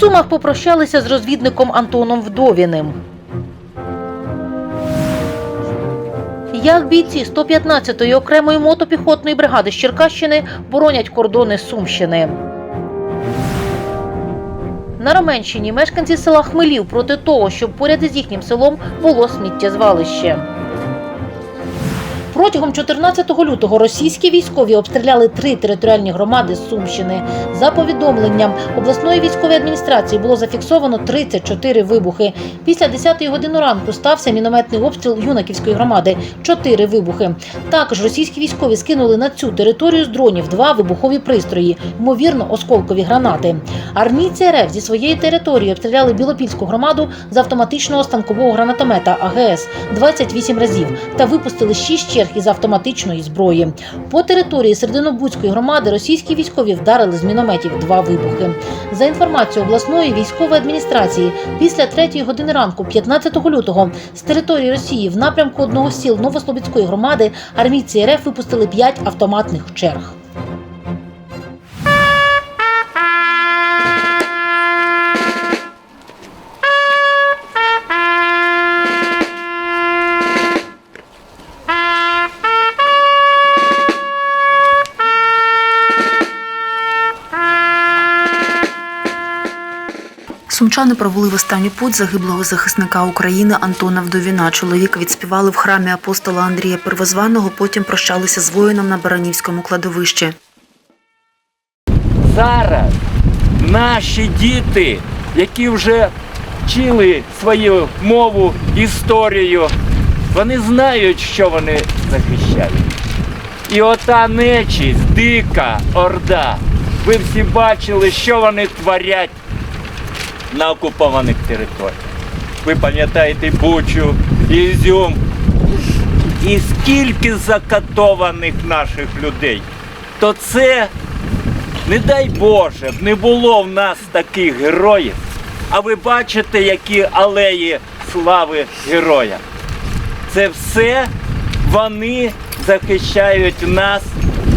Сумах попрощалися з розвідником Антоном Вдовіним. Як бійці 115-ї окремої мотопіхотної бригади з Черкащини боронять кордони Сумщини. На Роменщині мешканці села Хмелів проти того, щоб поряд із їхнім селом було сміттєзвалище. Протягом 14 лютого російські військові обстріляли три територіальні громади з Сумщини. За повідомленням обласної військової адміністрації було зафіксовано 34 вибухи. Після 10 години ранку стався мінометний обстріл Юнаківської громади. Чотири вибухи. Також російські військові скинули на цю територію з дронів два вибухові пристрої, ймовірно, осколкові гранати. Армійці РФ зі своєї території обстріляли Білопільську громаду з автоматичного станкового гранатомета АГС 28 разів та випустили 6 черг із автоматичної зброї. По території Серединобудської громади російські військові вдарили з мінометів два вибухи. За інформацією обласної військової адміністрації, після 3 години ранку, 15 лютого, з території Росії в напрямку одного з сіл Новослобідської громади армійці РФ випустили 5 автоматних черг. Сумчани провели в останню путь загиблого захисника України Антона Вдовіна. Чоловіка відспівали в храмі апостола Андрія Первозваного, потім прощалися з воїном на Баранівському кладовищі. зараз наші діти, які вже вчили свою мову, історію, вони знають, що вони захищають. І ота нечість, дика орда. Ви всі бачили, що вони творять на окупованих територіях. Ви пам'ятаєте Бучу, Ізюм. І скільки закатованих наших людей, то це не дай Боже, не було в нас таких героїв. А ви бачите, які алеї слави героя. Це все вони захищають нас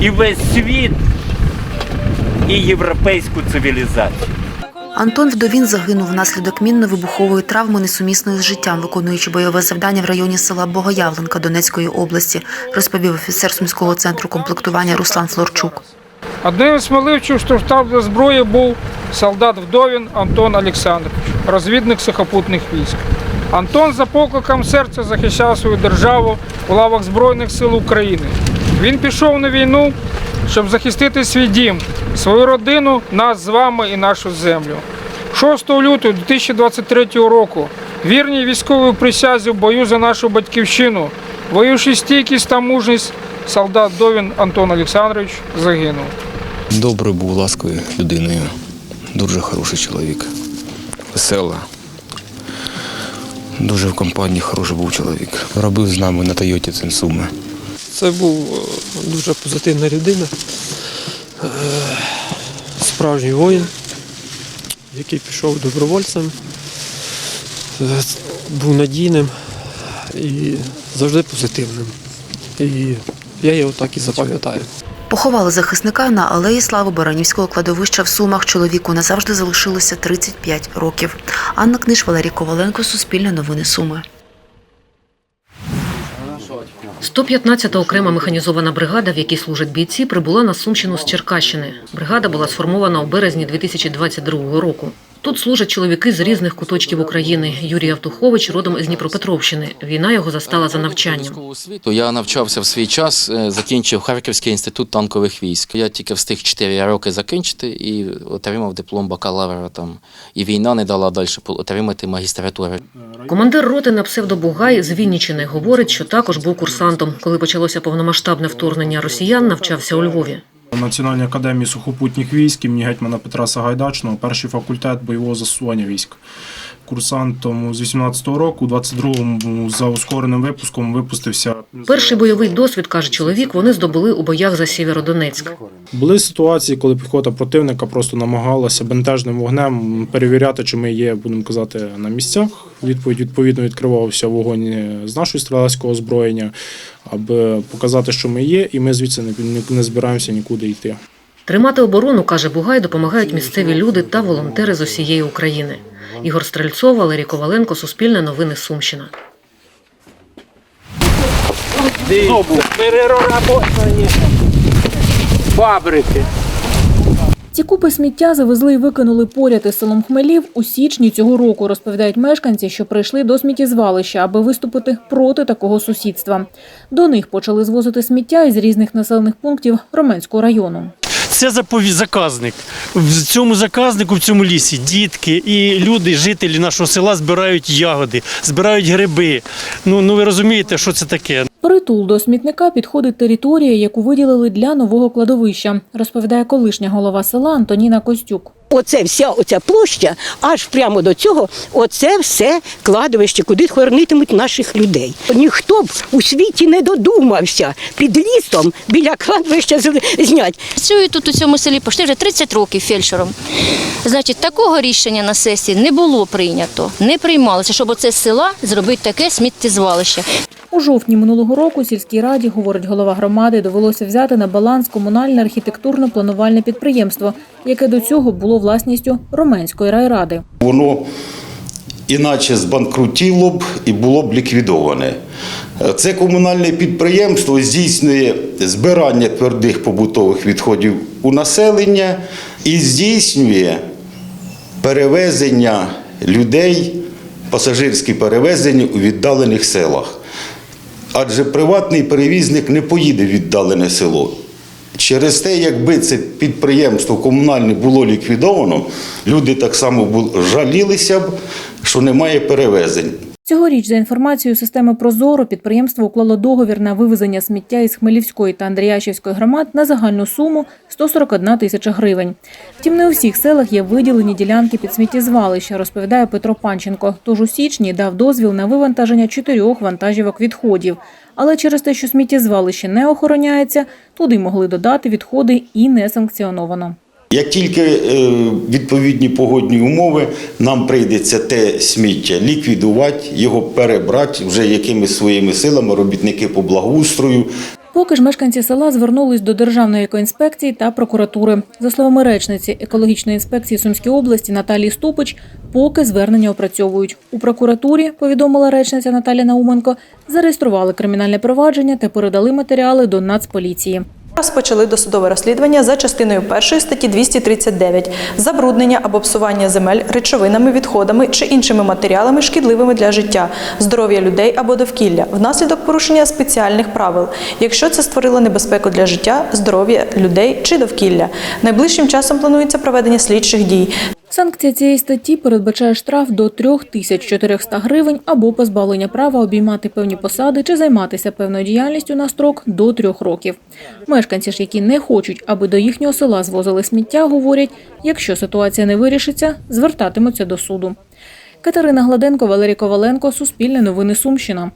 і весь світ, і європейську цивілізацію. Антон Вдовін загинув внаслідок мінно-вибухової травми несумісної з життям, виконуючи бойове завдання в районі села Богоявленка Донецької області, розповів офіцер Сумського центру комплектування Руслан Флорчук. Одним сміливців, що став до зброї, був солдат Вдовін Антон Олександрович, розвідник сухопутних військ. Антон за покликом серця захищав свою державу у лавах Збройних сил України. Він пішов на війну, щоб захистити свій дім, свою родину, нас з вами і нашу землю. 6 лютого 2023 року вірній військовій присязі в бою за нашу батьківщину, воюючи стійкість та мужність, солдат Довін Антон Олександрович загинув. Добрий був ласковою людиною, дуже хороший чоловік, весела. Дуже в компанії хороший був чоловік. Робив з нами на Тойоті Цинсуми. Це був е, дуже позитивна людина, е, справжній воїн, який пішов добровольцем, е, був надійним і завжди позитивним. І я його так і запам'ятаю. Поховали захисника на алеї слави Баранівського кладовища в Сумах. Чоловіку назавжди залишилося 35 років. Анна Книж, Валерій Коваленко, Суспільне новини Суми. 115-та окрема механізована бригада, в якій служать бійці, прибула на Сумщину з Черкащини. Бригада була сформована у березні 2022 року. Тут служать чоловіки з різних куточків України. Юрій Автухович родом із Дніпропетровщини. Війна його застала за навчанням. То я навчався в свій час, е, закінчив Харківський інститут танкових військ. Я тільки встиг 4 роки закінчити і отримав диплом бакалавра там. І війна не дала далі отримати магістратуру. Командир роти на псевдобугай з Вінничини говорить, що також був курсантом. Коли почалося повномасштабне вторгнення росіян, навчався у Львові. Національній академії сухопутніх військ імені гетьмана Петра Сагайдачного, перший факультет бойового застосування військ. Курсантом з 18-го року, у 22-му за ускореним випуском випустився. Перший бойовий досвід, каже чоловік, вони здобули у боях за Сєвєродонецьк. Були ситуації, коли піхота противника просто намагалася бентежним вогнем перевіряти, чи ми є, будемо казати, на місцях. Відповідь відповідно відкривався вогонь з нашого стрілецького озброєння, аби показати, що ми є, і ми звідси не, не, не збираємося нікуди йти. Тримати оборону, каже Бугай, допомагають місцеві люди та волонтери з усієї України. Ігор Стрельцов, Валерій Коваленко, Суспільне новини Сумщина. Переработані фабрики. Ці купи сміття завезли і викинули поряд із селом Хмелів у січні цього року, розповідають мешканці, що прийшли до сміттєзвалища, аби виступити проти такого сусідства. До них почали звозити сміття із різних населених пунктів Роменського району. Це заказник. В цьому заказнику, в цьому лісі, дітки і люди, жителі нашого села збирають ягоди, збирають гриби. Ну, ну ви розумієте, що це таке. Притул до смітника підходить територія, яку виділили для нового кладовища, розповідає колишня голова села Антоніна Костюк. Оце вся оця площа, аж прямо до цього, оце все кладовище, куди хоронитимуть наших людей. Ніхто б у світі не додумався під лісом біля кладовища зняти. Працюю тут у цьому селі почти вже 30 років фельдшером. Значить, такого рішення на сесії не було прийнято, не приймалося, щоб оце села зробити таке сміттєзвалище. У жовтні минулого року сільській раді, говорить голова громади, довелося взяти на баланс комунальне архітектурно-планувальне підприємство, яке до цього було власністю Роменської райради. Воно іначе збанкрутіло б і було б ліквідоване. Це комунальне підприємство здійснює збирання твердих побутових відходів у населення і здійснює перевезення людей, пасажирські перевезення у віддалених селах. Адже приватний перевізник не поїде в віддалене село. Через те, якби це підприємство комунальне було ліквідовано, люди так само жалілися б, що немає перевезень. Цьогоріч, за інформацією системи Прозоро, підприємство уклало договір на вивезення сміття із Хмелівської та Андріяшівської громад на загальну суму 141 тисяча гривень. Втім, не у всіх селах є виділені ділянки під сміттєзвалища, розповідає Петро Панченко. Тож у січні дав дозвіл на вивантаження чотирьох вантажівок відходів. Але через те, що сміттєзвалище не охороняється, туди могли додати відходи і не санкціоновано. Як тільки е, відповідні погодні умови, нам прийдеться те сміття ліквідувати, його перебрати вже якимись своїми силами, робітники по благоустрою, Поки ж мешканці села звернулись до Державної екоінспекції та прокуратури. За словами речниці екологічної інспекції Сумської області Наталії Ступич, поки звернення опрацьовують. У прокуратурі, повідомила речниця Наталія Науменко, зареєстрували кримінальне провадження та передали матеріали до Нацполіції. Розпочали досудове розслідування за частиною 1 статті 239 забруднення або псування земель речовинами, відходами чи іншими матеріалами, шкідливими для життя, здоров'я людей або довкілля внаслідок порушення спеціальних правил, якщо це створило небезпеку для життя, здоров'я людей чи довкілля. Найближчим часом планується проведення слідчих дій. Санкція цієї статті передбачає штраф до 3400 гривень або позбавлення права обіймати певні посади чи займатися певною діяльністю на строк до трьох років. Мешканці ж, які не хочуть, аби до їхнього села звозили сміття, говорять, якщо ситуація не вирішиться, звертатимуться до суду. Катерина Гладенко, Валерій Коваленко, Суспільне новини Сумщина.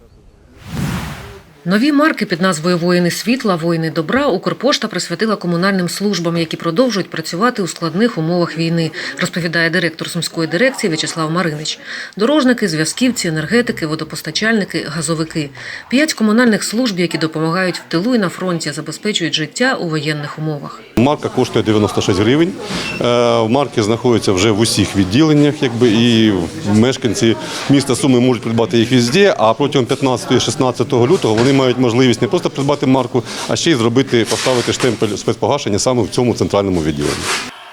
Нові марки під назвою Воїни світла, воїни добра Укрпошта присвятила комунальним службам, які продовжують працювати у складних умовах війни, розповідає директор сумської дирекції В'ячеслав Маринич. Дорожники, зв'язківці, енергетики, водопостачальники, газовики. П'ять комунальних служб, які допомагають в тилу і на фронті, забезпечують життя у воєнних умовах. Марка коштує 96 гривень. Е, Марки знаходяться вже в усіх відділеннях, якби і мешканці міста Суми можуть придбати їх везде, а протягом 15-16 лютого вони мають можливість не просто придбати марку, а ще й зробити, поставити штемпель спецпогашення саме в цьому центральному відділенні.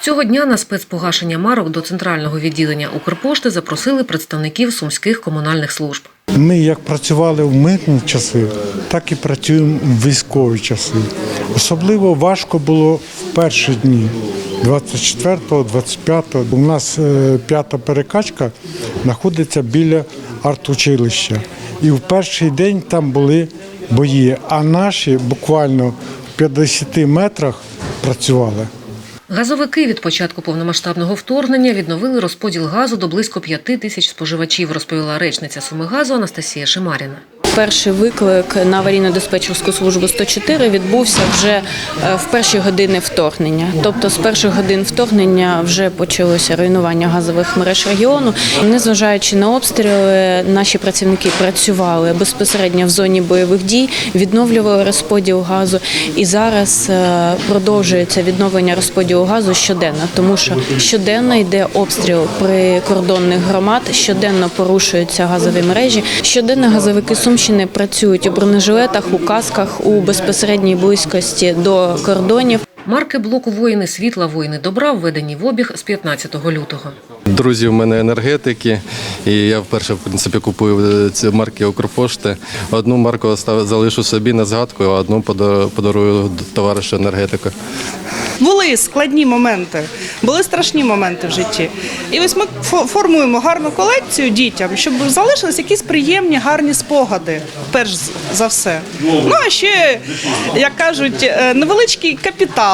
Цього дня на спецпогашення марок до центрального відділення Укрпошти запросили представників сумських комунальних служб. Ми як працювали в мирні часи, так і працюємо в військові часи. Особливо важко було в перші дні. 24-го, 25-го. У нас е, п'ята перекачка знаходиться біля артучилища. І в перший день там були бої, а наші буквально в 50 метрах працювали. Газовики від початку повномасштабного вторгнення відновили розподіл газу до близько п'яти тисяч споживачів, розповіла речниця Сумигазу Анастасія Шимаріна. Перший виклик на аварійно-диспетчерську службу 104 відбувся вже е, в перші години вторгнення. Тобто з перших годин вторгнення вже почалося руйнування газових мереж регіону. Незважаючи на обстріли, наші працівники працювали безпосередньо в зоні бойових дій, відновлювали розподіл газу. І зараз е, продовжується відновлення розподілу газу щоденно, тому що щоденно йде обстріл прикордонних громад, щоденно порушуються газові мережі. Щоденно газовики Сумщини працюють у бронежилетах, у касках у безпосередній близькості до кордонів. Марки блоку воїни світла, воїни добра введені в обіг з 15 лютого. Друзі, в мене енергетики, і я вперше в принципі купую ці марки Укрпошти. Одну марку залишу собі на згадку, а одну подарую товаришу енергетику. Були складні моменти, були страшні моменти в житті. І ось ми формуємо гарну колекцію дітям, щоб залишились якісь приємні, гарні спогади, перш за все. Ну а ще, як кажуть, е, невеличкий капітал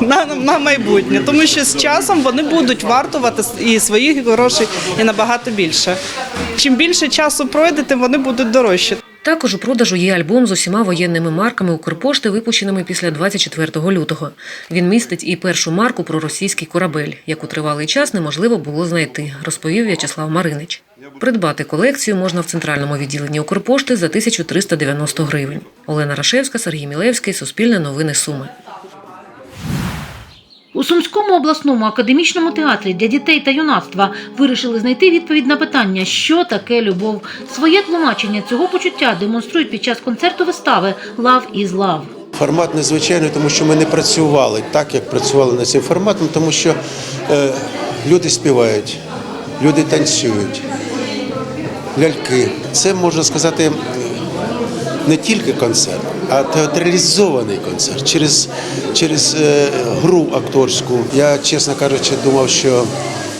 на, на майбутнє, тому що з часом вони будуть вартувати і своїх грошей і набагато більше. Чим більше часу пройде, тим вони будуть дорожчі. Також у продажу є альбом з усіма воєнними марками Укрпошти, випущеними після 24 лютого. Він містить і першу марку про російський корабель, яку тривалий час неможливо було знайти, розповів В'ячеслав Маринич. Придбати колекцію можна в центральному відділенні Укрпошти за 1390 гривень. Олена Рашевська, Сергій Мілевський, Суспільне новини Суми. У Сумському обласному академічному театрі для дітей та юнацтва вирішили знайти відповідь на питання, що таке любов. Своє тлумачення цього почуття демонструють під час концерту вистави Лав із лав. Формат незвичайний, тому що ми не працювали так, як працювали над цим форматом, тому що е, люди співають, люди танцюють, ляльки. Це можна сказати не тільки концерт, а театралізований концерт через, через е, гру акторську. Я, чесно кажучи, думав, що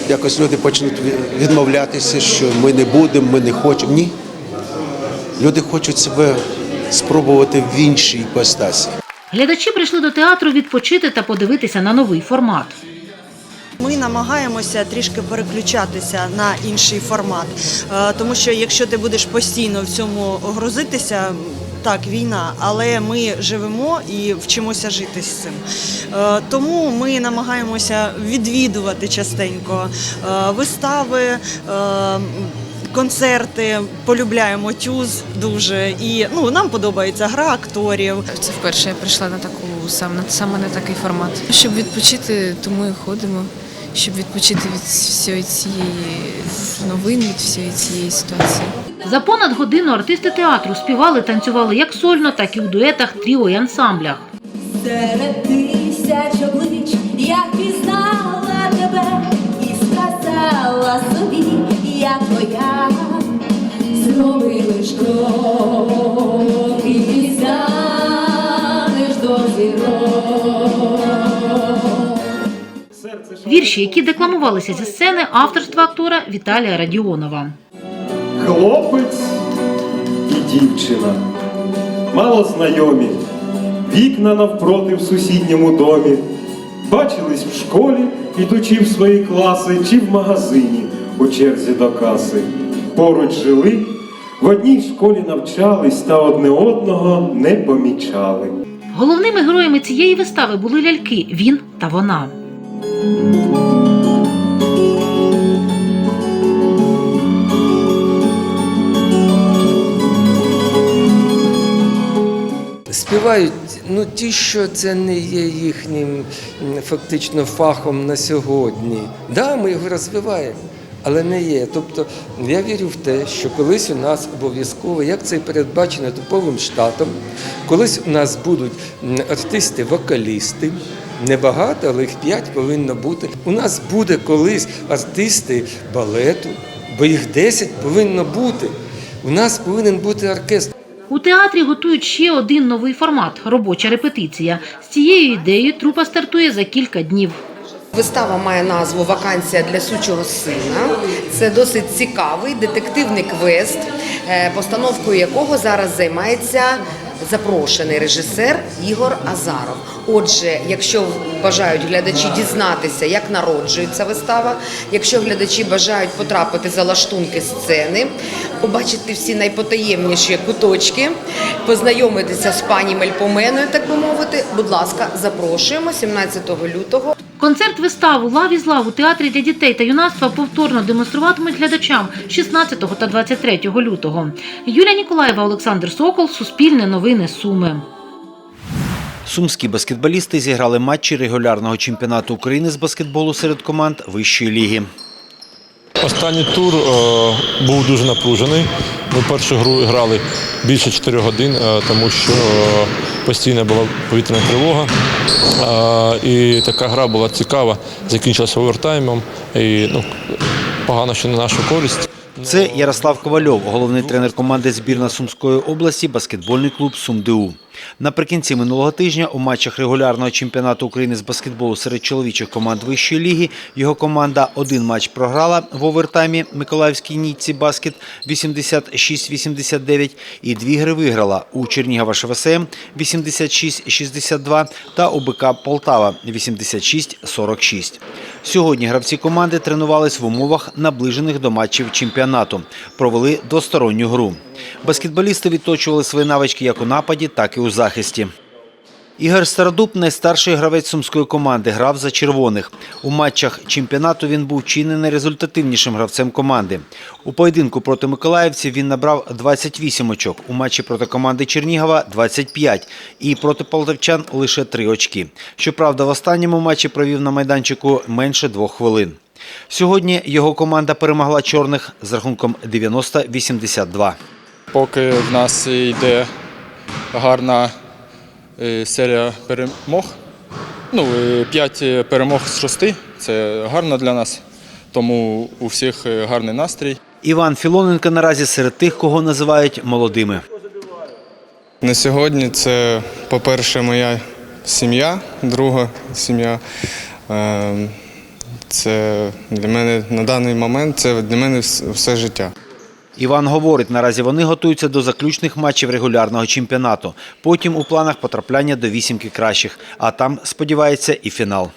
якось люди почнуть відмовлятися, що ми не будемо, ми не хочемо. Ні. Люди хочуть себе спробувати в іншій іпостасі. Глядачі прийшли до театру відпочити та подивитися на новий формат. Ми намагаємося трішки переключатися на інший формат, Е, тому що якщо ти будеш постійно в цьому грузитися. Так, війна, але ми живемо і вчимося жити з цим. Е, Тому ми намагаємося відвідувати частенько е, вистави, е, концерти, полюбляємо тюз дуже. І ну, нам подобається гра акторів. Це вперше я прийшла на таку саме, саме на такий формат. Щоб відпочити, тому і ходимо. Щоб відпочити від всієї цієї новин, від всієї цієї ситуації. За понад годину артисти театру співали, танцювали як сольно, так і в дуетах, тріо і ансамблях. Серед тисяч облич я пізнала тебе і сказала собі, я твоя. Зроби лиш Вірші, які декламувалися зі сцени, авторства актора Віталія Радіонова. Хлопець і дівчина, мало знайомі, вікна навпроти в сусідньому домі. Бачились в школі, ідучи в свої класи, чи в магазині у черзі до каси. Поруч жили, в одній школі навчались та одне одного не помічали. Головними героями цієї вистави були ляльки він та вона. Співають ну ті, що це не є їхнім фактично фахом на сьогодні. Да, ми його розвиваємо, але не є. Тобто я вірю в те, що колись у нас обов'язково, як це і передбачено типовим штатом, колись у нас будуть артисти-вокалісти. Небагато, але їх п'ять повинно бути. У нас буде колись артисти балету, бо їх 10 повинно бути. У нас повинен бути оркестр. У театрі готують ще один новий формат робоча репетиція. З цією ідеєю трупа стартує за кілька днів. Вистава має назву Вакансія для сучого сина. Це досить цікавий детективний квест, е, постановкою якого зараз займається запрошений режисер Ігор Азаров. Отже, якщо бажають глядачі дізнатися, як народжується вистава, якщо глядачі бажають потрапити за лаштунки сцени, побачити всі найпотаємніші куточки, познайомитися з пані Мельпоменою, так би мовити, будь ласка, запрошуємо 17 лютого. Концерт виставу Лав із лав у театрі для дітей та юнацтва повторно демонструватимуть глядачам 16 та 23 лютого. Юлія Ніколаєва, Олександр Сокол, Суспільне новини Суми. Сумські баскетболісти зіграли матчі регулярного чемпіонату України з баскетболу серед команд вищої ліги. Останній тур е, був дуже напружений. Ми першу гру грали більше 4 годин, е, тому що е, постійно була повітряна тривога. Е, і така гра була цікава, закінчилася овертаймом. І, ну, погано, що на нашу користь. Це Ярослав Ковальов, головний тренер команди збірна Сумської області, баскетбольний клуб СумДУ. Наприкінці минулого тижня у матчах регулярного чемпіонату України з баскетболу серед чоловічих команд вищої ліги його команда один матч програла в овертаймі Миколаївській Нітці Баскет 86-89 і дві гри виграла у Чернігова ШВСМ 86-62 та у БК Полтава 86-46. Сьогодні гравці команди тренувались в умовах наближених до матчів чемпіонату. Провели двосторонню гру. Баскетболісти відточували свої навички як у нападі, так і у захисті. Ігор Стародуб, найстарший гравець сумської команди, грав за червоних. У матчах чемпіонату він був чи не найрезультативнішим гравцем команди. У поєдинку проти миколаївців він набрав 28 очок, у матчі проти команди Чернігова – 25 і проти полтавчан лише 3 очки. Щоправда, в останньому матчі провів на майданчику менше двох хвилин. Сьогодні його команда перемогла чорних з рахунком 90-82. Поки в нас йде гарна е, серія перемог. Ну, е, п'ять перемог з шести це гарно для нас, тому у всіх е, гарний настрій. Іван Філоненко наразі серед тих, кого називають молодими. На сьогодні це, по-перше, моя сім'я, друга сім'я. Е, Це для мене на даний момент це для мене все життя. Іван говорить, наразі вони готуються до заключних матчів регулярного чемпіонату. Потім у планах потрапляння до вісімки кращих, а там, сподівається, і фінал.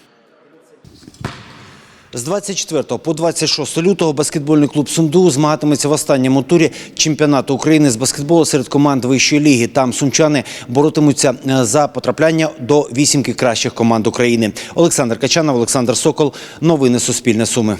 З 24 по 26 лютого баскетбольний клуб «Сумду» змагатиметься в останньому турі чемпіонату України з баскетболу серед команд вищої ліги. Там сумчани боротимуться е, за потрапляння до вісімки кращих команд України. Олександр Качанов, Олександр Сокол. Новини Суспільне Суми.